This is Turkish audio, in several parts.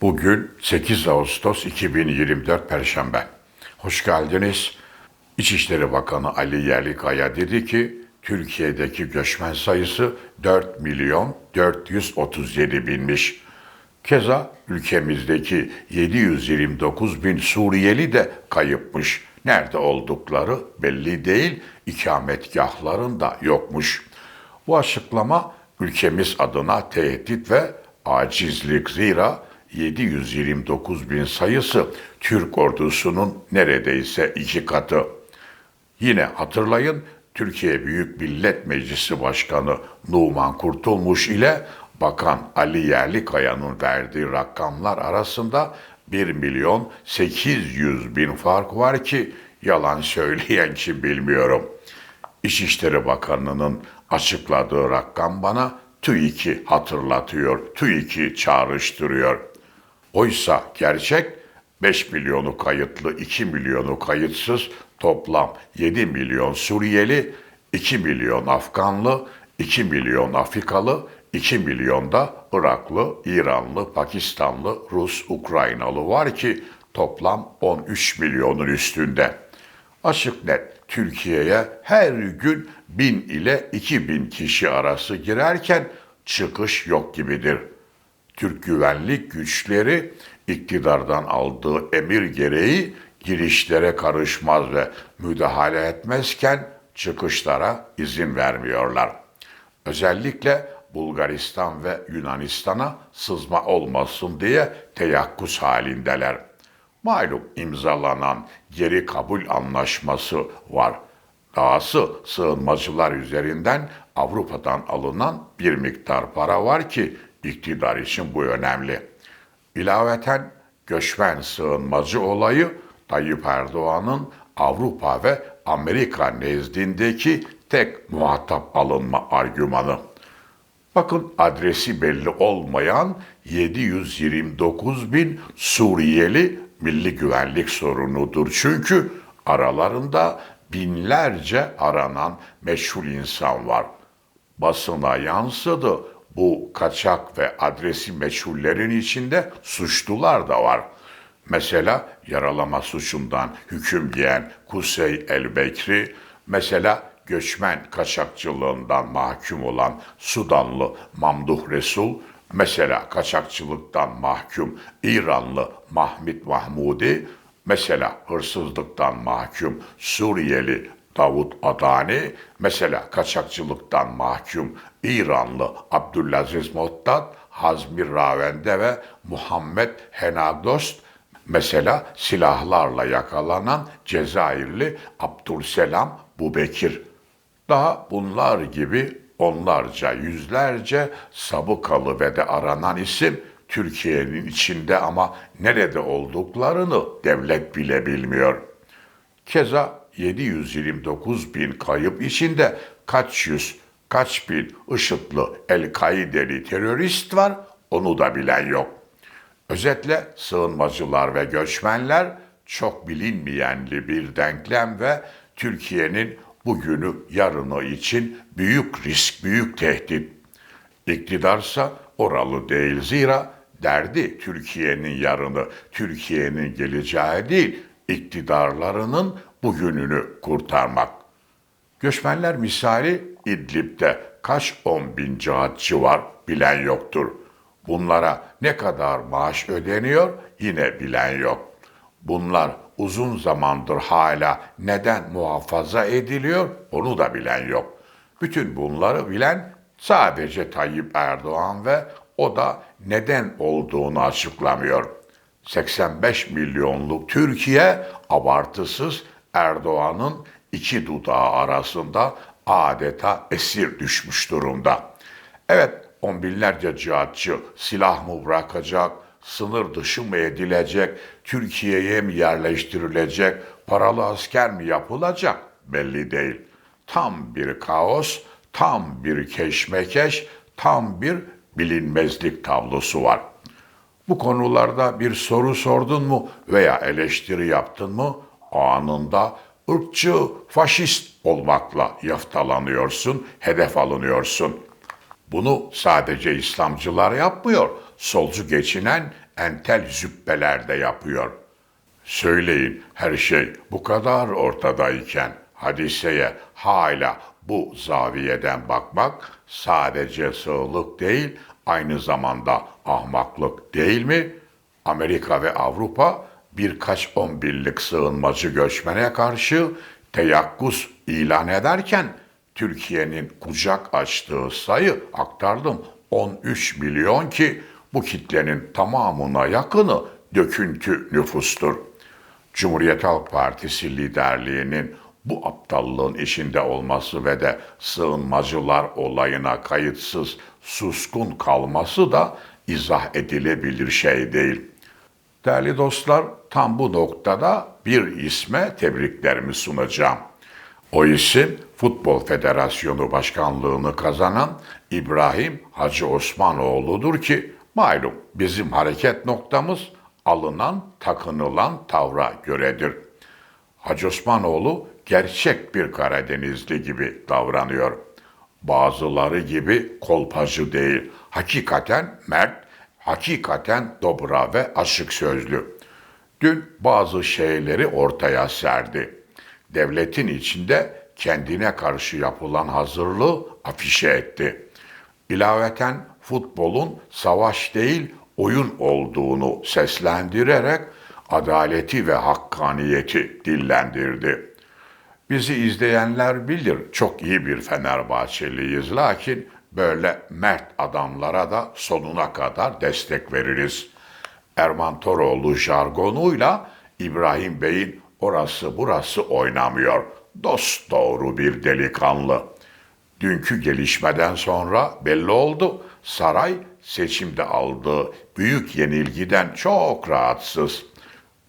Bugün 8 Ağustos 2024 Perşembe. Hoş geldiniz. İçişleri Bakanı Ali Yerlikaya dedi ki Türkiye'deki göçmen sayısı 4 milyon 437 binmiş. Keza ülkemizdeki 729 bin Suriyeli de kayıpmış. Nerede oldukları belli değil, ikametgahlarında yokmuş. Bu açıklama ülkemiz adına tehdit ve acizlik zira 729 bin sayısı Türk ordusunun neredeyse iki katı. Yine hatırlayın Türkiye Büyük Millet Meclisi Başkanı Numan Kurtulmuş ile Bakan Ali Yerlikaya'nın verdiği rakamlar arasında 1 milyon 800 bin fark var ki yalan söyleyen kim bilmiyorum. İçişleri Bakanı'nın açıkladığı rakam bana TÜİK'i hatırlatıyor, TÜİK'i çağrıştırıyor. Oysa gerçek 5 milyonu kayıtlı, 2 milyonu kayıtsız toplam 7 milyon Suriyeli, 2 milyon Afganlı, 2 milyon Afrikalı, 2 milyon da Iraklı, İranlı, Pakistanlı, Rus, Ukraynalı var ki toplam 13 milyonun üstünde. Açık net Türkiye'ye her gün 1000 ile 2000 kişi arası girerken çıkış yok gibidir. Türk güvenlik güçleri iktidardan aldığı emir gereği girişlere karışmaz ve müdahale etmezken çıkışlara izin vermiyorlar. Özellikle Bulgaristan ve Yunanistan'a sızma olmasın diye teyakkuz halindeler. Malum imzalanan geri kabul anlaşması var. Dahası sığınmacılar üzerinden Avrupa'dan alınan bir miktar para var ki iktidar için bu önemli. İlaveten göçmen sığınmacı olayı Tayyip Erdoğan'ın Avrupa ve Amerika nezdindeki tek muhatap alınma argümanı. Bakın adresi belli olmayan 729 bin Suriyeli milli güvenlik sorunudur. Çünkü aralarında binlerce aranan meşhur insan var. Basına yansıdı. Bu kaçak ve adresi meçhullerin içinde suçlular da var. Mesela yaralama suçundan hüküm giyen Kusey El-Bekri, mesela göçmen kaçakçılığından mahkum olan Sudanlı Mamduh Resul, mesela kaçakçılıktan mahkum İranlı Mahmit Mahmudi, mesela hırsızlıktan mahkum Suriyeli Davut Adani, mesela kaçakçılıktan mahkum İranlı Abdülaziz Mottat, Hazmi Ravende ve Muhammed Henagdost, mesela silahlarla yakalanan Cezayirli Abdülselam Bubekir. Daha bunlar gibi onlarca, yüzlerce sabıkalı ve de aranan isim Türkiye'nin içinde ama nerede olduklarını devlet bile bilmiyor. Keza 729 bin kayıp içinde kaç yüz, kaç bin IŞİD'li El-Kaideli terörist var onu da bilen yok. Özetle sığınmacılar ve göçmenler çok bilinmeyenli bir denklem ve Türkiye'nin bugünü yarını için büyük risk, büyük tehdit. İktidarsa oralı değil zira derdi Türkiye'nin yarını, Türkiye'nin geleceği değil, iktidarlarının bugününü kurtarmak. Göçmenler misali İdlib'de kaç on bin cihatçı var bilen yoktur. Bunlara ne kadar maaş ödeniyor yine bilen yok. Bunlar uzun zamandır hala neden muhafaza ediliyor onu da bilen yok. Bütün bunları bilen sadece Tayyip Erdoğan ve o da neden olduğunu açıklamıyor. 85 milyonluk Türkiye abartısız Erdoğan'ın iki dudağı arasında adeta esir düşmüş durumda. Evet, on binlerce cihatçı silah mı bırakacak, sınır dışı mı edilecek, Türkiye'ye mi yerleştirilecek, paralı asker mi yapılacak belli değil. Tam bir kaos, tam bir keşmekeş, tam bir bilinmezlik tablosu var. Bu konularda bir soru sordun mu veya eleştiri yaptın mı anında ırkçı, faşist olmakla yaftalanıyorsun, hedef alınıyorsun. Bunu sadece İslamcılar yapmıyor. solcu geçinen entel züppeler de yapıyor. Söyleyin her şey bu kadar ortadayken hadiseye hala bu zaviyeden bakmak sadece sığlık değil, aynı zamanda ahmaklık değil mi? Amerika ve Avrupa birkaç on binlik sığınmacı göçmene karşı teyakkuz ilan ederken Türkiye'nin kucak açtığı sayı aktardım 13 milyon ki bu kitlenin tamamına yakını döküntü nüfustur. Cumhuriyet Halk Partisi liderliğinin bu aptallığın içinde olması ve de sığınmacılar olayına kayıtsız suskun kalması da izah edilebilir şey değil. Değerli dostlar, tam bu noktada bir isme tebriklerimi sunacağım. O isim Futbol Federasyonu Başkanlığını kazanan İbrahim Hacı Osmanoğlu'dur ki malum bizim hareket noktamız alınan, takınılan tavra göredir. Hacı Osmanoğlu gerçek bir Karadenizli gibi davranıyor. Bazıları gibi kolpacı değil, hakikaten mert, hakikaten dobra ve açık sözlü. Dün bazı şeyleri ortaya serdi. Devletin içinde kendine karşı yapılan hazırlığı afişe etti. İlaveten futbolun savaş değil oyun olduğunu seslendirerek adaleti ve hakkaniyeti dillendirdi. Bizi izleyenler bilir çok iyi bir Fenerbahçeliyiz lakin böyle mert adamlara da sonuna kadar destek veririz. Erman Toroğlu jargonuyla İbrahim Bey'in orası burası oynamıyor. Dost doğru bir delikanlı. Dünkü gelişmeden sonra belli oldu. Saray seçimde aldığı büyük yenilgiden çok rahatsız.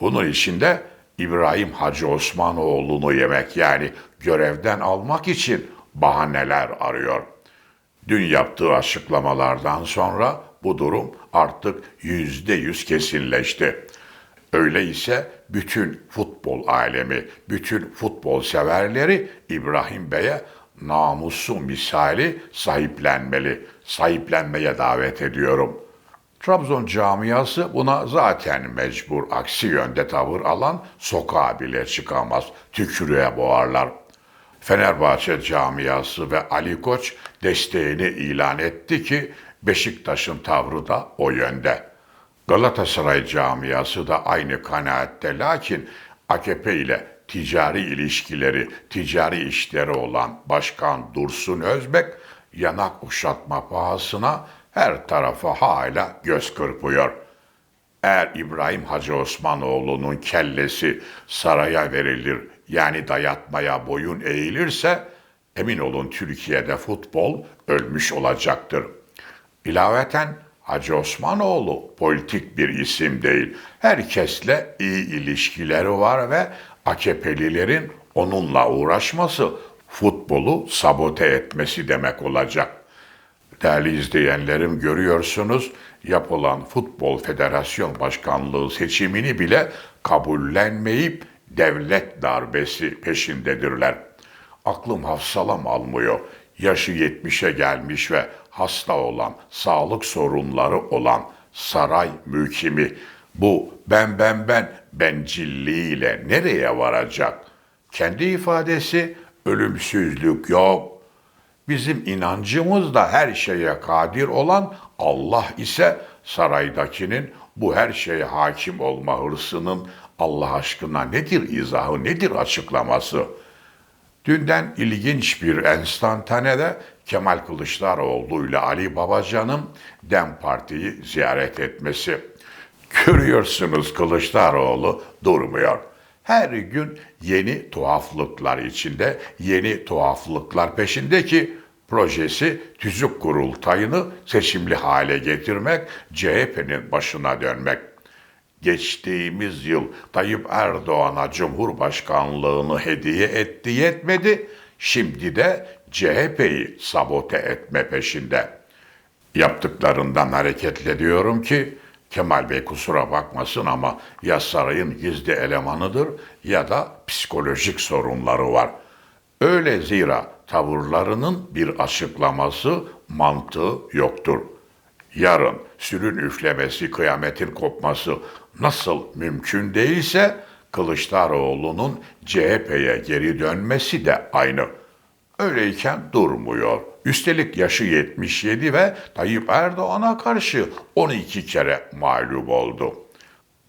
Bunun içinde İbrahim Hacı Osmanoğlu'nu yemek yani görevden almak için bahaneler arıyor. Dün yaptığı açıklamalardan sonra bu durum artık yüzde yüz kesinleşti. Öyleyse bütün futbol alemi, bütün futbol severleri İbrahim Bey'e namusu misali sahiplenmeli, sahiplenmeye davet ediyorum. Trabzon camiası buna zaten mecbur aksi yönde tavır alan sokağa bile çıkamaz, tükürüğe boğarlar. Fenerbahçe camiası ve Ali Koç desteğini ilan etti ki Beşiktaş'ın tavrı da o yönde. Galatasaray camiası da aynı kanaatte lakin AKP ile ticari ilişkileri, ticari işleri olan Başkan Dursun Özbek yanak uşatma pahasına her tarafa hala göz kırpıyor. Eğer İbrahim Hacı Osmanoğlu'nun kellesi saraya verilir yani dayatmaya boyun eğilirse emin olun Türkiye'de futbol ölmüş olacaktır. İlaveten Hacı Osmanoğlu politik bir isim değil. Herkesle iyi ilişkileri var ve AKP'lilerin onunla uğraşması futbolu sabote etmesi demek olacak. Değerli izleyenlerim görüyorsunuz yapılan Futbol Federasyon Başkanlığı seçimini bile kabullenmeyip devlet darbesi peşindedirler. Aklım hafsalam almıyor. Yaşı 70'e gelmiş ve hasta olan, sağlık sorunları olan saray mülkimi bu ben ben ben bencilliğiyle nereye varacak? Kendi ifadesi ölümsüzlük yok. Bizim inancımız da her şeye kadir olan Allah ise saraydakinin bu her şeye hakim olma hırsının Allah aşkına nedir izahı, nedir açıklaması? Dünden ilginç bir enstantanede Kemal Kılıçdaroğlu ile Ali Babacan'ın DEM Parti'yi ziyaret etmesi. Görüyorsunuz Kılıçdaroğlu durmuyor. Her gün yeni tuhaflıklar içinde, yeni tuhaflıklar peşinde ki projesi tüzük kurultayını seçimli hale getirmek, CHP'nin başına dönmek. Geçtiğimiz yıl Tayyip Erdoğan'a Cumhurbaşkanlığını hediye etti yetmedi, şimdi de CHP'yi sabote etme peşinde. Yaptıklarından hareketle diyorum ki Kemal Bey kusura bakmasın ama ya sarayın gizli elemanıdır ya da psikolojik sorunları var. Öyle zira tavırlarının bir açıklaması, mantığı yoktur. yarın sürün üflemesi, kıyametin kopması nasıl mümkün değilse Kılıçdaroğlu'nun CHP'ye geri dönmesi de aynı. Öyleyken durmuyor. Üstelik yaşı 77 ve Tayyip Erdoğan'a karşı 12 kere mağlup oldu.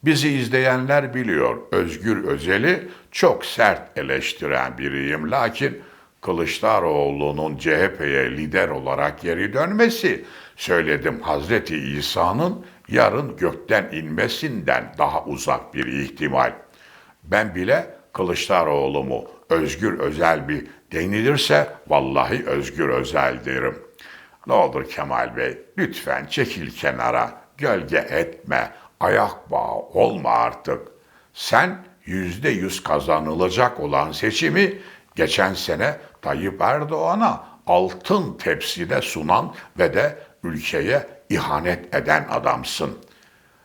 Bizi izleyenler biliyor Özgür Özel'i çok sert eleştiren biriyim. Lakin Kılıçdaroğlu'nun CHP'ye lider olarak geri dönmesi söyledim Hazreti İsa'nın yarın gökten inmesinden daha uzak bir ihtimal. Ben bile Kılıçdaroğlu'mu Özgür Özel bir denilirse vallahi Özgür Özel derim. Ne olur Kemal Bey lütfen çekil kenara, gölge etme, ayak bağı olma artık. Sen yüzde yüz kazanılacak olan seçimi geçen sene Tayyip Erdoğan'a altın tepside sunan ve de ülkeye ihanet eden adamsın.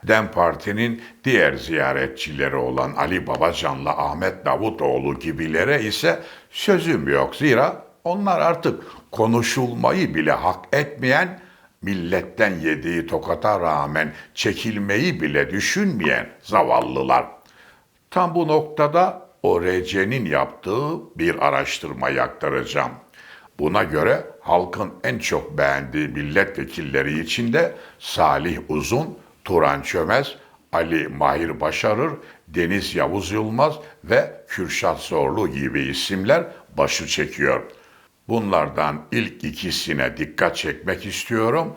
Dem Parti'nin diğer ziyaretçileri olan Ali Babacan'la Ahmet Davutoğlu gibilere ise sözüm yok. Zira onlar artık konuşulmayı bile hak etmeyen, milletten yediği tokata rağmen çekilmeyi bile düşünmeyen zavallılar. Tam bu noktada ORC'nin yaptığı bir araştırmayı aktaracağım. Buna göre halkın en çok beğendiği milletvekilleri içinde Salih Uzun, Turan Çömez, Ali Mahir Başarır, Deniz Yavuz Yılmaz ve Kürşat Zorlu gibi isimler başı çekiyor. Bunlardan ilk ikisine dikkat çekmek istiyorum.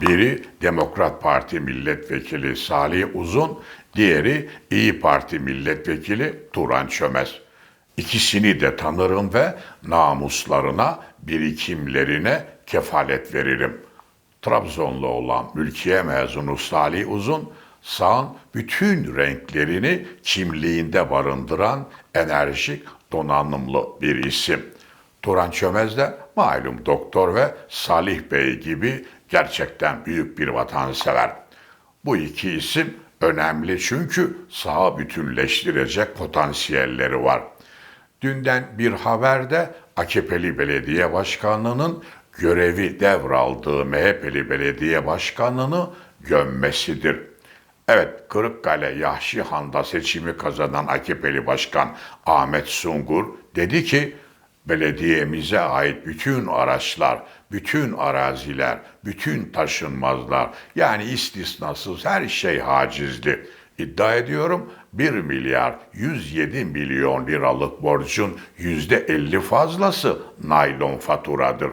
Biri Demokrat Parti Milletvekili Salih Uzun, diğeri İyi Parti Milletvekili Turan Çömez. İkisini de tanırım ve namuslarına, birikimlerine kefalet veririm. Trabzonlu olan mülkiye mezunu Salih Uzun, sağın bütün renklerini kimliğinde barındıran enerjik, donanımlı bir isim. Turan Çömez de malum doktor ve Salih Bey gibi gerçekten büyük bir vatansever. Bu iki isim önemli çünkü saha bütünleştirecek potansiyelleri var. Dünden bir haberde AKP'li belediye başkanının görevi devraldığı MHP'li belediye başkanını gömmesidir. Evet, Kırıkkale Yahşihan'da seçimi kazanan AKP'li başkan Ahmet Sungur dedi ki, belediyemize ait bütün araçlar, bütün araziler, bütün taşınmazlar yani istisnasız her şey hacizli. İddia ediyorum 1 milyar 107 milyon liralık borcun %50 fazlası naylon faturadır.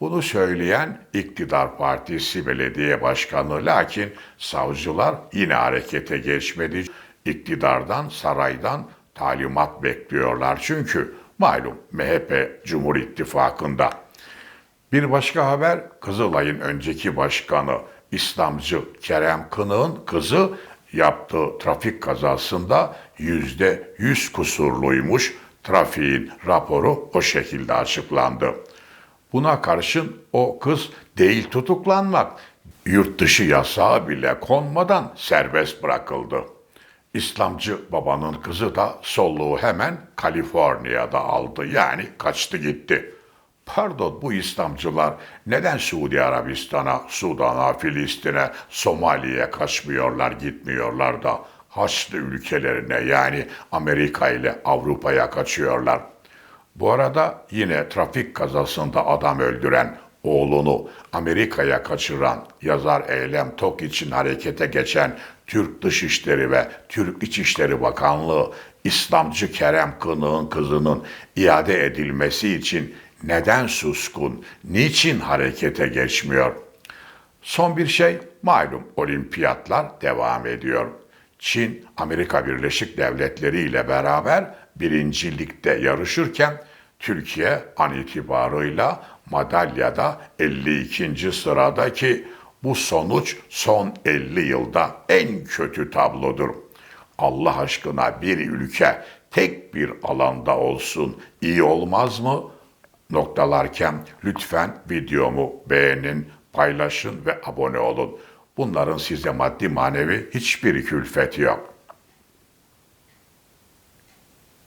Bunu söyleyen iktidar partisi belediye başkanı lakin savcılar yine harekete geçmedi. İktidardan, saraydan talimat bekliyorlar çünkü malum MHP Cumhur İttifakı'nda. Bir başka haber Kızılay'ın önceki başkanı İslamcı Kerem Kınık'ın kızı yaptığı trafik kazasında yüzde yüz kusurluymuş. Trafiğin raporu o şekilde açıklandı. Buna karşın o kız değil tutuklanmak, yurt dışı yasağı bile konmadan serbest bırakıldı. İslamcı babanın kızı da soluğu hemen Kaliforniya'da aldı. Yani kaçtı gitti. Pardon bu İslamcılar neden Suudi Arabistan'a, Sudan'a, Filistin'e, Somali'ye kaçmıyorlar, gitmiyorlar da Haçlı ülkelerine yani Amerika ile Avrupa'ya kaçıyorlar. Bu arada yine trafik kazasında adam öldüren oğlunu Amerika'ya kaçıran yazar Eylem Tok için harekete geçen Türk Dışişleri ve Türk İçişleri Bakanlığı İslamcı Kerem Kınık'ın kızının iade edilmesi için neden suskun, niçin harekete geçmiyor? Son bir şey, malum olimpiyatlar devam ediyor. Çin, Amerika Birleşik Devletleri ile beraber birincilikte yarışırken Türkiye an itibarıyla madalyada 52. sıradaki bu sonuç son 50 yılda en kötü tablodur. Allah aşkına bir ülke tek bir alanda olsun iyi olmaz mı? Noktalarken lütfen videomu beğenin, paylaşın ve abone olun. Bunların size maddi manevi hiçbir külfeti yok.